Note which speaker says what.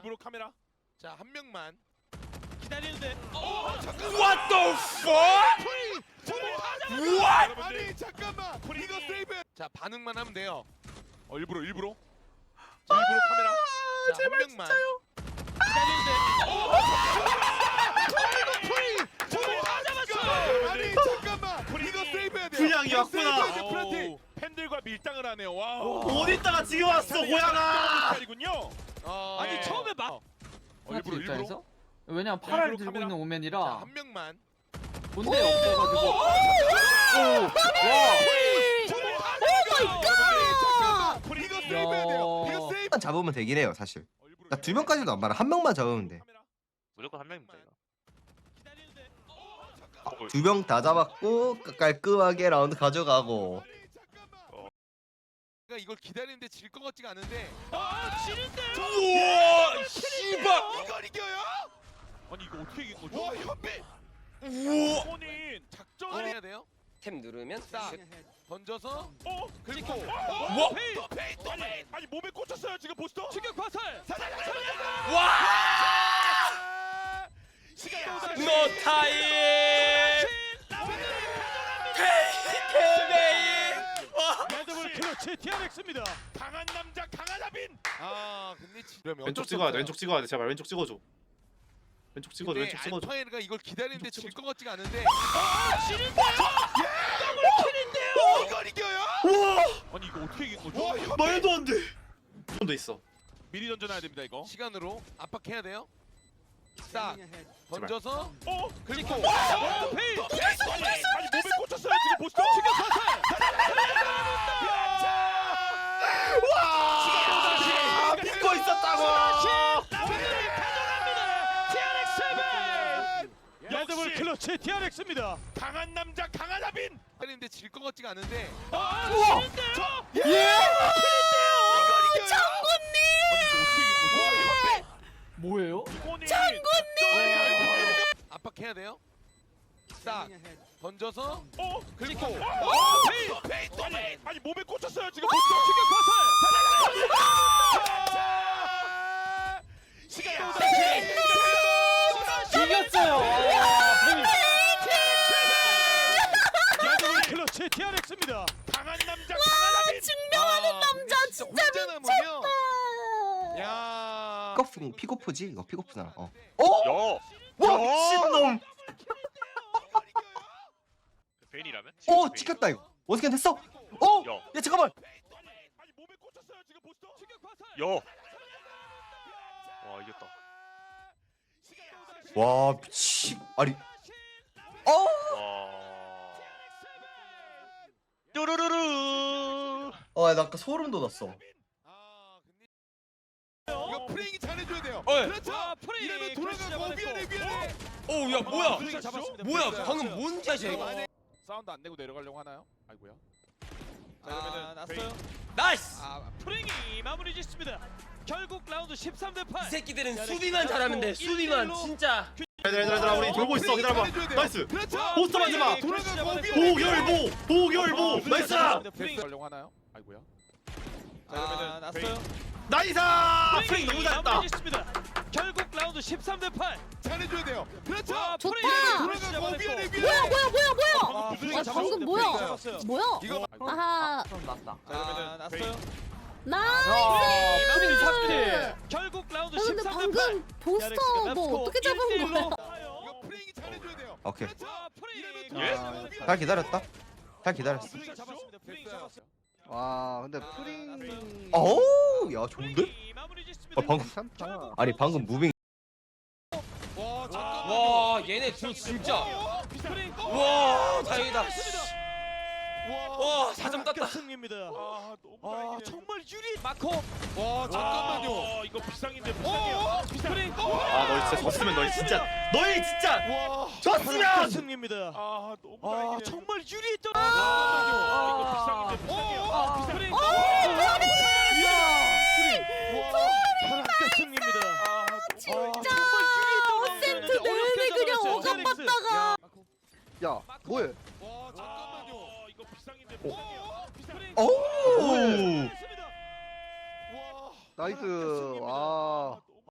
Speaker 1: 일부러 카메라. 자, 한 명만.
Speaker 2: 기다리는데
Speaker 3: What the fuck? What?
Speaker 1: 아니, 잠깐만. 이거 세이브. 자, 반응만 하면 돼요. 어, 일부러 일부러. 자, 일부러 카메라. 자, 한 명만. 아니, 밀당을 하네요. 와.
Speaker 3: 어디다가 지금 왔어 고양아
Speaker 1: 이군요.
Speaker 2: 아니
Speaker 1: 네.
Speaker 2: 처음에 막
Speaker 1: 어, 일부러 일부러.
Speaker 4: 왜냐면
Speaker 1: 일부러
Speaker 4: 팔을 들고
Speaker 1: 카메라.
Speaker 4: 있는
Speaker 1: 자,
Speaker 4: 오맨이라
Speaker 1: 한 명만.
Speaker 4: 본대 없어가지고
Speaker 1: 잠깐만. 이거 세이브해야 돼요. 이거 세이브.
Speaker 5: 잡으면 되긴 해요 사실 나 두 명까지도 안 말아 한 명만 잡으면.
Speaker 3: 무조건 한 명입니다 이거
Speaker 2: 기다리는데
Speaker 5: 돼두 명 다 잡았고 깔- 깔끔하게 라운드 가져가고
Speaker 1: 이걸 기다리는데 질 것 같지가 않은데.
Speaker 2: 아 지는데
Speaker 3: 우와 씨발!
Speaker 1: 이걸 이겨요?
Speaker 2: 아니 이거 어떻게 이긴 거죠?
Speaker 1: 와 현빈!
Speaker 3: 우와!
Speaker 1: 본인 작전을 해야 돼요.
Speaker 6: 템 누르면
Speaker 1: 딱 던져서
Speaker 2: 어?
Speaker 1: 긁고
Speaker 3: 와.
Speaker 2: 페이
Speaker 1: 또 페이 또 페이! 아니 몸에 꽂혔어요 지금 보스터?
Speaker 2: 충격 화살!
Speaker 3: 와
Speaker 2: 클러치 TRX입니다.
Speaker 1: 강한 남자 강한 아빈 아 근데 지- 그러면
Speaker 7: 왼쪽 찍어야 돼. 왼쪽 찍어야 돼. 제발 왼쪽 찍어줘. 왼쪽 찍어줘
Speaker 1: 근데
Speaker 7: 왼쪽 찍어줘.
Speaker 1: 알파에르가 이걸 기다리는데 질 것 같지가 않은데. 이걸 이겨요?
Speaker 2: 아니 이거 어떻게 이긴 거죠?
Speaker 1: 와
Speaker 3: 말도 안돼.
Speaker 7: 손도 있어.
Speaker 1: 미리 던져놔야 됩니다 이거. 시간으로 압박해야 돼요. 딱 던져서
Speaker 2: 어?
Speaker 1: 긁고.
Speaker 2: 어, 페이!
Speaker 1: 또 페이 아니 몸에 꽂혔어요 지금 보스터
Speaker 2: 클러치 TRX입니다
Speaker 1: 강한 남자 강한 아빈 근데 질 것 같지가 않은데
Speaker 2: 아 지는데요?
Speaker 1: 이걸 이겨요?
Speaker 2: 아니 이거 어떻게 이긴
Speaker 1: 와
Speaker 2: 거죠?
Speaker 1: 현빈
Speaker 4: 뭐예요?
Speaker 1: 압박해야 돼요 딱 던져서
Speaker 2: 어
Speaker 1: 긁고
Speaker 2: 어, 페이
Speaker 1: 또
Speaker 2: 아니 몸에 꽂혔어요 지금 충격 화살
Speaker 1: 야
Speaker 5: 픽오프 픽오프지? 이거 픽오프잖아. 어.
Speaker 3: 야
Speaker 5: 와 미친놈!
Speaker 3: 베인이라면?
Speaker 5: 오 찍혔다 이거. 어떻게 됐어? 오!
Speaker 3: 야.
Speaker 5: 야 잠깐만!
Speaker 1: 아니 몸에 꽂혔어요 지금 보스터
Speaker 3: 야. 와 이겼다.
Speaker 5: 와 미치 아니. 어?
Speaker 3: 와. 뚜루루루
Speaker 5: 어 나 아까 소름 돋았어
Speaker 1: 아,
Speaker 2: 그렇지,
Speaker 1: 돌아가고. 위아래
Speaker 3: 오야 뭐야?
Speaker 2: 우리가 잡았습니다.
Speaker 3: 뭐야?
Speaker 2: 됐어요.
Speaker 3: 방금 뭔 짓이야
Speaker 1: 이거
Speaker 3: 이거?
Speaker 1: 안에 사운드 안 내고 내려가려고 하나요? 아이고야. 자
Speaker 2: 아,
Speaker 1: 그러면은
Speaker 2: 났어요.
Speaker 3: 나이스!
Speaker 2: 아, 프랭이 마무리 짓습니다. 결국 라운드 13 대 8.
Speaker 6: 이 새끼들은 수비만 잘하면 돼. 수비만 진짜.
Speaker 7: 얘들아 얘들아 얘들아 우리 돌고 있어. 기다려봐.
Speaker 1: 돼요.
Speaker 7: 나이스.
Speaker 1: 그렇죠.
Speaker 7: 포스터 만지 마
Speaker 1: 돌아가고 위아래
Speaker 7: 보결보 보결보. 나이스.
Speaker 1: 프레잉 가려고 하나요? 아이고야. 자
Speaker 2: 아,
Speaker 1: 그러면은
Speaker 2: 났어요.
Speaker 7: 나이스!
Speaker 3: 프레이 너무 잘했다
Speaker 2: 마무리 짓습니다. 라운드 13대 8.
Speaker 1: 잘해줘야 돼요 그렇죠
Speaker 2: 와,
Speaker 8: 좋다.
Speaker 1: 돌아가고
Speaker 8: 뭐야 뭐야 뭐야 뭐야
Speaker 2: 아,
Speaker 8: 아,
Speaker 1: 잡았어요.
Speaker 8: 방금 뭐야? 뭐야
Speaker 1: 이거.
Speaker 8: 아하
Speaker 4: 소름 났다
Speaker 2: 아, 났어요.
Speaker 8: 나이스.
Speaker 2: 짓습니다. 결국 라운드
Speaker 8: 아, 근데
Speaker 2: 13대 8.
Speaker 8: 방금 보스터 뭐 어떻게 잡은 거야
Speaker 1: 이거 프레잉이 잘해줘야 돼요
Speaker 5: 오케이
Speaker 1: 그렇죠 이러면
Speaker 3: 예?
Speaker 5: 잘 기다렸다 잘 기다렸어
Speaker 2: 잡았습니다. 잡았어요.
Speaker 9: 와 근데
Speaker 2: 아,
Speaker 9: 프링
Speaker 5: 어우 야 좋은데? 아 방금 아니 방금 무빙
Speaker 6: 와 얘네 둘 진짜
Speaker 2: 프레이
Speaker 6: 와 다행이다 와와 4점 땄다
Speaker 2: 승리입니다.
Speaker 1: 아 너무
Speaker 2: 아
Speaker 1: 다행이네요.
Speaker 2: 정말 유리 마코.
Speaker 1: 와 잠깐만요
Speaker 2: 와, 이거 비상인데
Speaker 1: 어,
Speaker 2: 비상이야. 비상이.
Speaker 7: 아 너희 진짜 졌으면 너희 진짜 너희 진짜
Speaker 1: 와
Speaker 7: 졌으면
Speaker 2: 승리입니다.
Speaker 1: 아 너무
Speaker 2: 아
Speaker 1: 다행이네요
Speaker 2: 정말 유리했던.
Speaker 1: 잠깐만요.
Speaker 2: 아 이거 비상인데 비상이야.
Speaker 1: 아,
Speaker 2: 비상이.
Speaker 1: 와
Speaker 2: 바람과 승리입니다.
Speaker 1: 아, 너무
Speaker 8: 진짜
Speaker 2: 정말 유리했던
Speaker 8: 어센트 내내 그냥 억압 받다가
Speaker 9: 야 뭐해
Speaker 1: 와 잠깐만요
Speaker 2: 아, 이거 비상인데 비상이야. 비상이.
Speaker 1: 오와
Speaker 9: 나이스 와